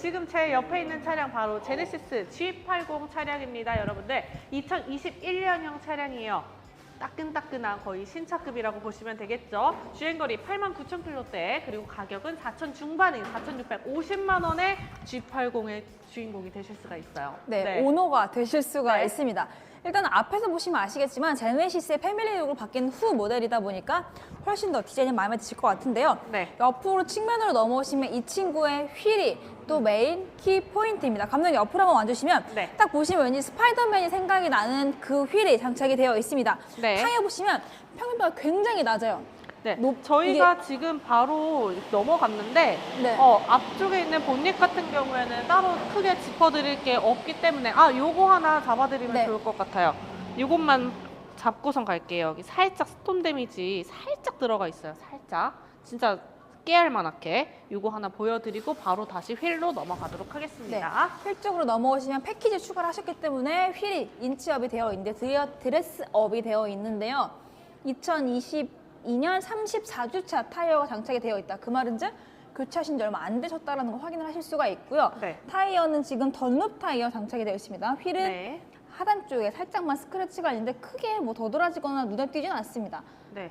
지금 제 옆에 있는 차량 바로 제네시스 G80 차량입니다, 여러분들. 2021년형 차량이에요. 따끈따끈한 거의 신차급이라고 보시면 되겠죠. 주행거리 89,000km대 그리고 가격은 4천 중반인 4,650만 원의 G80의 주인공이 되실 수가 있어요. 네, 오너가 되실 수가 네. 있습니다. 일단 앞에서 보시면 아시겠지만 제네시스의 패밀리룩으로 바뀐 후 모델이다 보니까 훨씬 더 디자인이 마음에 드실 것 같은데요. 네. 옆으로 측면으로 넘어오시면 이 친구의 휠이 또 메인 키 포인트입니다. 감독님 옆으로 한번 와주시면 네. 딱 보시면 왠지 스파이더맨이 생각이 나는 그 휠이 장착이 되어 있습니다. 네. 타이어 보시면 평균보다 굉장히 낮아요. 네, 높- 저희가 지금 바로 넘어갔는데 네. 어, 앞쪽에 있는 본닛 같은 경우에는 따로 크게 짚어드릴 게 없기 때문에 아 요거 하나 잡아드리면 네. 좋을 것 같아요. 요것만 잡고선 갈게요. 여기 살짝 스톤 데미지 살짝 들어가 있어요. 살짝 진짜 깨알 만하게 요거 하나 보여드리고 바로 다시 휠로 넘어가도록 네. 하겠습니다. 휠 쪽으로 넘어오시면 패키지 추가를 하셨기 때문에 휠이 인치업이 되어 있는데 드레스업이 되어 있는데요. 2022년 34주차 타이어가 장착이 되어 있다. 그 말은 즉 교체하신 지 얼마 안 되셨다는 걸 확인을 하실 수가 있고요. 네. 타이어는 지금 던룹 타이어 장착이 되어 있습니다. 휠은 네. 하단 쪽에 살짝만 스크래치가 있는데 크게 뭐 더드라지거나 눈에 띄지는 않습니다. 네.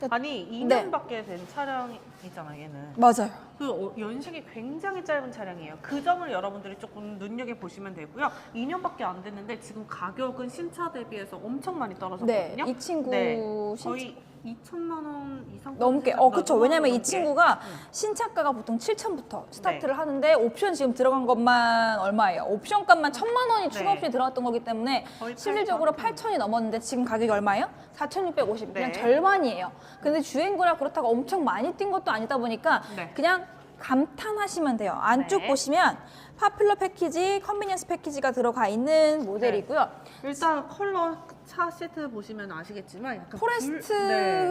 네. 아니 2년밖에 된 차량이잖아 얘는. 맞아요. 그 어, 연식이 굉장히 짧은 차량이에요. 그 점을 여러분들이 조금 눈여겨 보시면 되고요. 2년밖에 안 됐는데 지금 가격은 신차 대비해서 엄청 많이 네, 떨어졌거든요. 이 친구 네, 신차- 거의 2천만 원 이상 넘게. 어, 그쵸. 넘- 왜냐면 이 넘게. 친구가 응. 신차가가 보통 7천부터 스타트를 네. 하는데 옵션 지금 들어간 것만 얼마예요? 옵션 값만 천만 원이 추가 네. 옵션이 들어갔던 거기 때문에 거의 실질적으로 8,000. 8천이 넘었는데 지금 가격이 얼마예요? 4,650. 그냥 네. 절반이에요. 근데 주행거리가 그렇다고 엄청 많이 뛴 것도 아니다 보니까 네. 그냥 감탄하시면 돼요. 안쪽 네. 보시면 파퓰러 패키지, 컨비니언스 패키지가 들어가 있는 모델이고요. 일단 컬러 차 시트 보시면 아시겠지만 약간 포레스트 불- 네.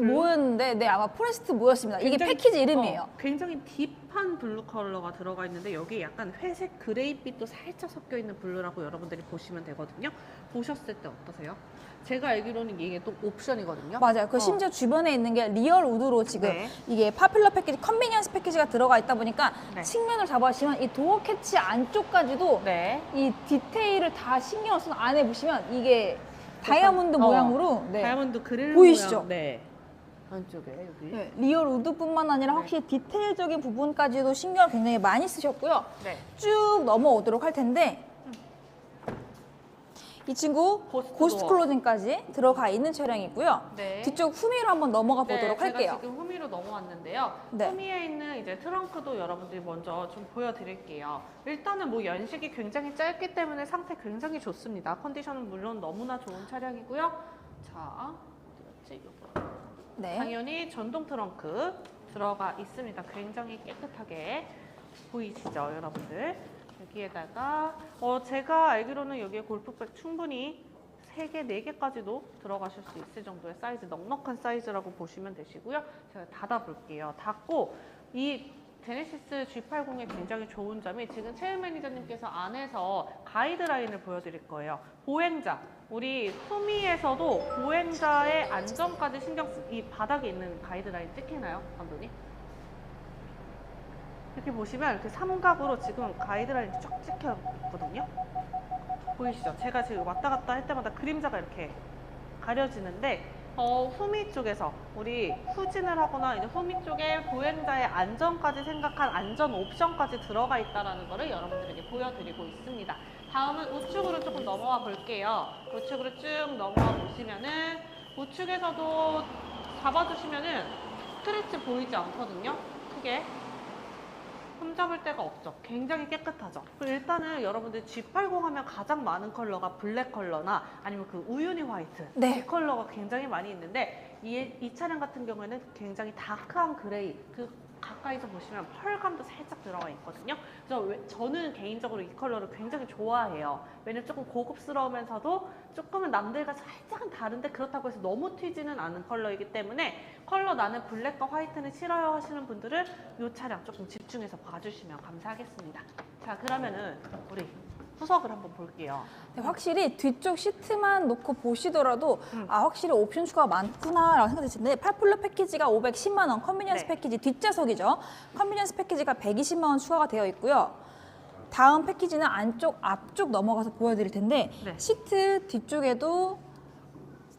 뭐였는데 네 아마 포레스트 뭐였습니다. 이게 굉장히- 패키지 이름이에요. 어, 굉장히 딥한 블루 컬러가 들어가 있는데 여기 약간 회색 그레이빛도 살짝 섞여 있는 블루라고 여러분들이 보시면 되거든요. 보셨을 때 어떠세요? 제가 알기로는 이게 또 옵션이거든요. 맞아요. 그 어. 심지어 주변에 있는 게 리얼 우드로 지금 네. 이게 파퓰러 패키지, 컨비니언스 패키지가 들어가 있다 보니까 네. 측면을 잡아주시면 이 도어 캐치 안쪽까지도 네. 이 디테일을 다 신경 써서 안에 보시면 이게 다이아몬드 어, 모양으로 네. 다이아몬드 그릴 보이시죠? 모양. 네. 안쪽에 여기. 네, 리얼 우드뿐만 아니라 네. 확실히 디테일적인 부분까지도 신경을 굉장히 많이 쓰셨고요. 네. 쭉 넘어오도록 할 텐데 이 친구 고스트. 클로징까지 들어가 있는 차량이고요. 네. 뒤쪽 후미로 한번 넘어가 보도록 네, 할게요. 제가 지금 후미로 넘어왔는데요. 네. 후미에 있는 이제 트렁크도 여러분들이 먼저 좀 보여드릴게요. 일단은 뭐 연식이 굉장히 짧기 때문에 상태 굉장히 좋습니다. 컨디션은 물론 너무나 좋은 차량이고요. 자, 어디였지? 여기. 네. 당연히 전동 트렁크 들어가 있습니다. 굉장히 깨끗하게 보이시죠, 여러분들? 여기에다가 어, 제가 알기로는 여기에 골프백 충분히 3개, 4개까지도 들어가실 수 있을 정도의 사이즈, 넉넉한 사이즈라고 보시면 되시고요. 제가 닫아볼게요. 닫고 이 제네시스 G80의 굉장히 좋은 점이 지금 체험 매니저님께서 안에서 가이드라인을 보여드릴 거예요. 보행자, 우리 후미에서도 보행자의 안전까지 신경 쓰, 이 바닥에 있는 가이드라인 찍히나요, 감독님? 이렇게 보시면 이렇게 삼각으로 지금 가이드라인이 쫙 찍혀 있거든요. 보이시죠? 제가 지금 왔다 갔다 할 때마다 그림자가 이렇게 가려지는데 어, 후미 쪽에서 우리 후진을 하거나 이제 후미 쪽에 보행자의 안전까지 생각한 안전 옵션까지 들어가 있다는 것을 여러분들에게 보여드리고 있습니다. 다음은 우측으로 조금 넘어와 볼게요. 우측으로 쭉 넘어와 보시면은 우측에서도 잡아주시면은 스크래치 보이지 않거든요. 크게. 흠잡을 데가 없죠. 굉장히 깨끗하죠. 그리고 일단은 여러분들 G80 하면 가장 많은 컬러가 블랙 컬러나 아니면 그 우유니 화이트 네. 이 컬러가 굉장히 많이 있는데 이, 이 차량 같은 경우에는 굉장히 다크한 그레이 그 가까이서 보시면 펄감도 살짝 들어가 있거든요. 그래서 왜- 저는 개인적으로 이 컬러를 굉장히 좋아해요. 왜냐면 조금 고급스러우면서도 조금은 남들과 살짝은 다른데 그렇다고 해서 너무 튀지는 않은 컬러이기 때문에 컬러 나는 블랙과 화이트는 싫어요 하시는 분들은 이 차량 조금 집중해서 봐주시면 감사하겠습니다. 자 그러면은 우리 후석을 한번 볼게요. 네, 확실히 뒤쪽 시트만 놓고 보시더라도 음. 아 확실히 옵션 추가가 많구나라고 생각되시는데 팔플러 패키지가 510만 원, 컨비니언스 네. 패키지 뒷좌석이죠. 컨비니언스 패키지가 120만 원 추가가 되어 있고요. 다음 패키지는 안쪽, 앞쪽 넘어가서 보여드릴 텐데 네. 시트 뒤쪽에도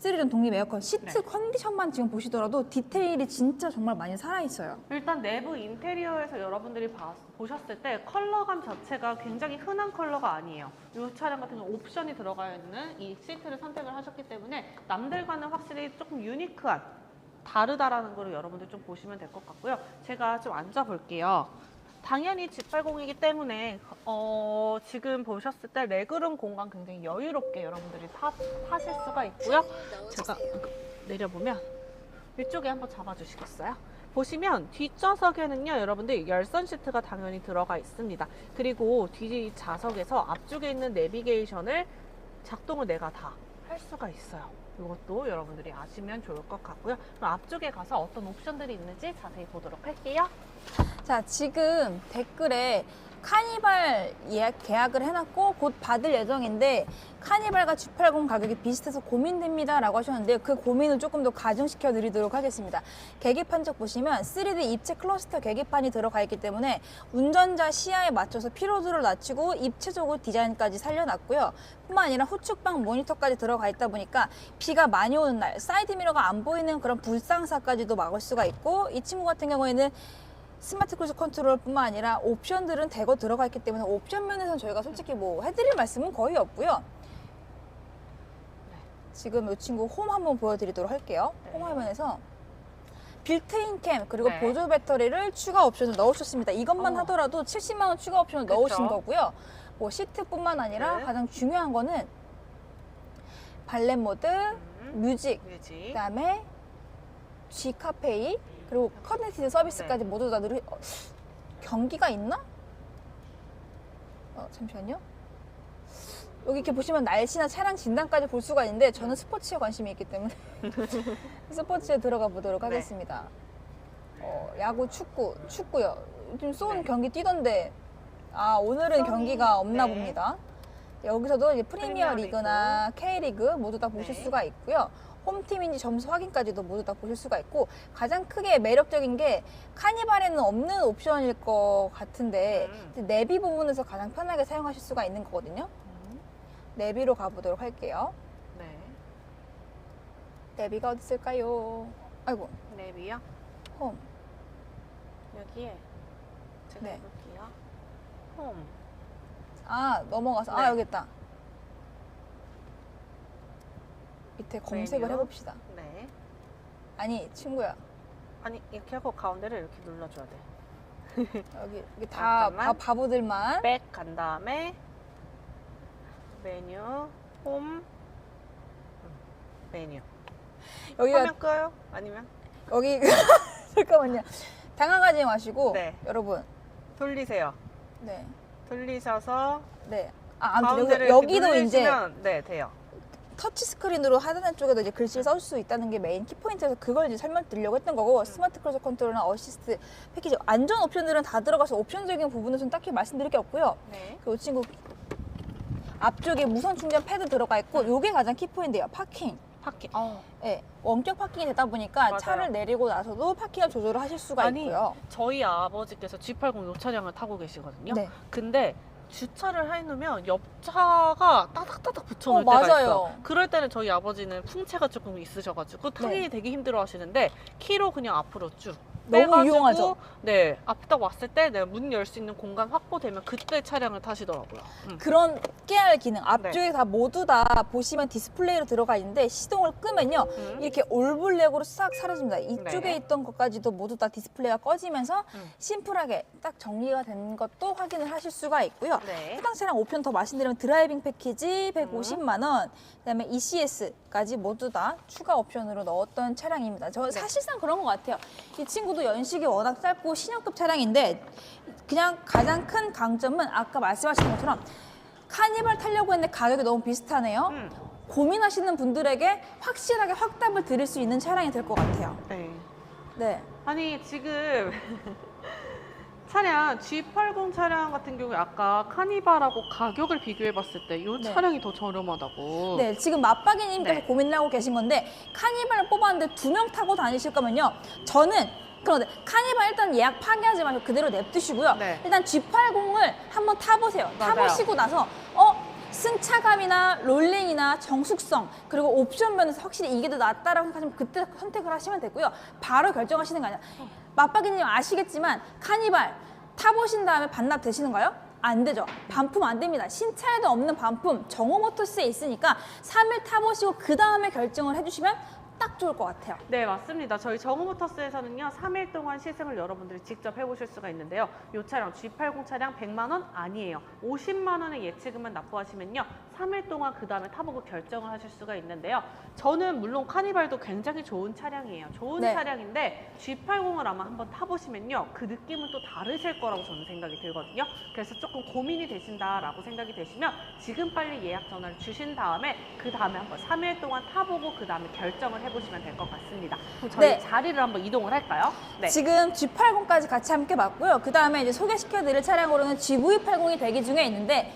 3륜 독립 에어컨 시트 네. 컨디션만 지금 보시더라도 디테일이 진짜 정말 많이 살아있어요. 일단 내부 인테리어에서 여러분들이 봐- 보셨을 때 컬러감 자체가 굉장히 흔한 컬러가 아니에요. 이 차량 같은 경우 옵션이 들어가 있는 이 시트를 선택을 하셨기 때문에 남들과는 확실히 조금 유니크한 다르다라는 거를 여러분들 좀 보시면 될 것 같고요. 제가 좀 앉아 볼게요. 당연히 G80이기 때문에 어, 지금 보셨을 때 레그룸 공간 굉장히 여유롭게 여러분들이 타, 타실 수가 있고요. 제가 내려보면 위쪽에 한번 잡아주시겠어요? 보시면 뒷좌석에는요 여러분들 열선 시트가 당연히 들어가 있습니다 그리고 뒷좌석에서 앞쪽에 있는 내비게이션을 작동을 내가 다 할 수가 있어요 이것도 여러분들이 아시면 좋을 것 같고요 그럼 앞쪽에 가서 어떤 옵션들이 있는지 자세히 보도록 할게요 자, 지금 댓글에 카니발 예약 계약을 해놨고 곧 받을 예정인데 카니발과 G80 가격이 비슷해서 고민됩니다 라고 하셨는데 그 고민을 조금 더 가중시켜 드리도록 하겠습니다. 계기판 쪽 보시면 3D 입체 클러스터 계기판이 들어가 있기 때문에 운전자 시야에 맞춰서 피로도를 낮추고 입체적으로 디자인까지 살려놨고요. 뿐만 아니라 후측방 모니터까지 들어가 있다 보니까 비가 많이 오는 날 사이드 미러가 안 보이는 그런 불상사까지도 막을 수가 있고 이 친구 같은 경우에는 스마트 크루즈 컨트롤뿐만 아니라 옵션들은 대거 들어가 있기 때문에 옵션 면에서는 저희가 솔직히 뭐 해드릴 말씀은 거의 없고요. 지금 이 친구 홈 한번 보여드리도록 할게요. 네. 홈 화면에서 빌트인 캠 그리고 네. 보조 배터리를 추가 옵션을 넣으셨습니다. 이것만 어. 하더라도 70만 원 추가 옵션을 그쵸. 넣으신 거고요. 뭐 시트뿐만 아니라 네. 가장 중요한 거는 발렛 모드, 음, 뮤직, 뮤직 그다음에 G 카페이 그리고 커넥티드 서비스까지 네. 모두 다 누리 어, 경기가 있나? 어, 잠시만요. 여기 이렇게 보시면 날씨나 차량 진단까지 볼 수가 있는데 저는 스포츠에 관심이 있기 때문에 스포츠에 들어가 보도록 네. 하겠습니다. 어, 야구, 축구, 축구요. 지금 수원 네. 경기 뛰던데 아 오늘은 수원이, 경기가 없나 네. 봅니다. 여기서도 이제 프리미어 프리미어 리그나 K리그 모두 다 보실 네. 수가 있고요. 홈팀인지 점수 확인까지도 모두 다 보실 수가 있고 가장 크게 매력적인 게 카니발에는 없는 옵션일 것 같은데 음. 내비 부분에서 가장 편하게 사용하실 수가 있는 거거든요. 음, 내비로 가보도록 할게요. 네 내비가 어디 있을까요? 아이고 랩이요 홈. 여기에 제가 네. 해볼게요 홈 아 넘어가서 아 네. 여기 있다. 밑에 검색을 메뉴. 해봅시다. 네. 아니 친구야 아니 이렇게 하고 가운데를 이렇게 눌러줘야 돼. 여기 여기 다 잠깐만. 바, 바보들만 백 간 다음에 메뉴, 홈, 음, 메뉴. 여기가 화면 끄요? 아니면 여기 잠깐만요. 당황하지 마시고 네. 여러분 돌리세요. 네. 돌리셔서 네. 아, 아무튼 가운데를 여기, 여기도 이제 누르시면 네 돼요. 터치 스크린으로 하단 쪽에도 이제 글씨를 쓸수 있다는 게 메인 키포인트여서 그걸 이제 설명드리려고 했던 거고 스마트 크루즈 컨트롤이나 어시스트 패키지 안전 옵션들은 다 들어가서 옵션적인 부분에서는 딱히 말씀드릴 게 없고요. 네. 그 친구 앞쪽에 무선 충전 패드 들어가 있고 음. 요게 가장 키포인트예요. 파킹. 파킹. 어. 예, 원격 파킹이 되다 보니까 맞아요. 차를 내리고 나서도 파킹을 조절을 하실 수가 아니, 있고요. 저희 아버지께서 G80 요 차량을 타고 계시거든요. 네. 근데 주차를 해놓으면 옆차가 따닥따닥 붙여놓을 어, 때가 맞아요. 있어요. 그럴 때는 저희 아버지는 풍채가 조금 있으셔가지고 타기 네. 되게 힘들어하시는데 키로 그냥 앞으로 쭉 너무 빼가지고 유용하죠. 네, 앞에 딱 왔을 때 내가 문 열 수 있는 공간 확보되면 그때 차량을 타시더라고요. 음. 그런 깨알 기능 네. 앞쪽에 다 모두 다 보시면 디스플레이로 들어가 있는데 시동을 끄면요 음. 이렇게 올블랙으로 싹 사라집니다. 이쪽에 네. 있던 것까지도 모두 다 디스플레이가 꺼지면서 음. 심플하게 딱 정리가 된 것도 확인을 하실 수가 있고요. 네. 해당 차량 옵션 더 말씀드리면 드라이빙 패키지 150만 원, 그다음에 ECS 까지 모두 다 추가 옵션으로 넣었던 차량입니다. 저 네. 사실상 그런 것 같아요. 이 친구도 연식이 워낙 짧고 신형급 차량인데 그냥 가장 큰 강점은 아까 말씀하신 것처럼 카니발 타려고 했는데 가격이 너무 비슷하네요. 음. 고민하시는 분들에게 확실하게 확답을 드릴 수 있는 차량이 될 것 같아요. 네. 네. 아니 지금 차량 G80 차량 같은 경우에 아까 카니발하고 가격을 비교해 봤을 때 이 네. 차량이 더 저렴하다고. 네, 지금 맞박이님께서 네. 고민을 하고 계신 건데 카니발을 뽑았는데 두 명 타고 다니실 거면요. 저는 그런데 카니발 일단 예약 파기하지 마시고 그대로 냅두시고요. 네. 일단 G80을 한번 타보세요. 맞아요. 타보시고 나서 어 승차감이나 롤링이나 정숙성 그리고 옵션 면에서 확실히 이게 더 낫다라고 생각하시면 그때 선택을 하시면 되고요. 바로 결정하시는 거 아니라 맞박이님 아시겠지만 카니발 타보신 다음에 반납 되시는가요? 안 되죠. 반품 안 됩니다. 신차에도 없는 반품 정오모터스에 있으니까 3일 타보시고 그 다음에 결정을 해주시면 딱 좋을 것 같아요. 네, 맞습니다. 저희 정우모터스에서는요, 3일 동안 시승을 여러분들이 직접 해보실 수가 있는데요. 이 차량 G80 차량 100만 원 아니에요. 50만 원의 예치금만 납부하시면요, 3일 동안 그 다음에 타보고 결정을 하실 수가 있는데요. 저는 물론 카니발도 굉장히 좋은 차량이에요. 좋은 네. 차량인데 G80을 아마 한번 타보시면요, 그 느낌은 또 다르실 거라고 저는 생각이 들거든요. 그래서 조금 고민이 되신다라고 생각이 되시면 지금 빨리 예약 전화를 주신 다음에 그 다음에 한번 3일 동안 타보고 그 다음에 결정을 해 보시면 될 것 같습니다. 그럼 저희 네. 자리를 한번 이동을 할까요? 네. 지금 G80까지 같이 함께 봤고요. 그 다음에 이제 소개시켜드릴 차량으로는 GV80이 대기 중에 있는데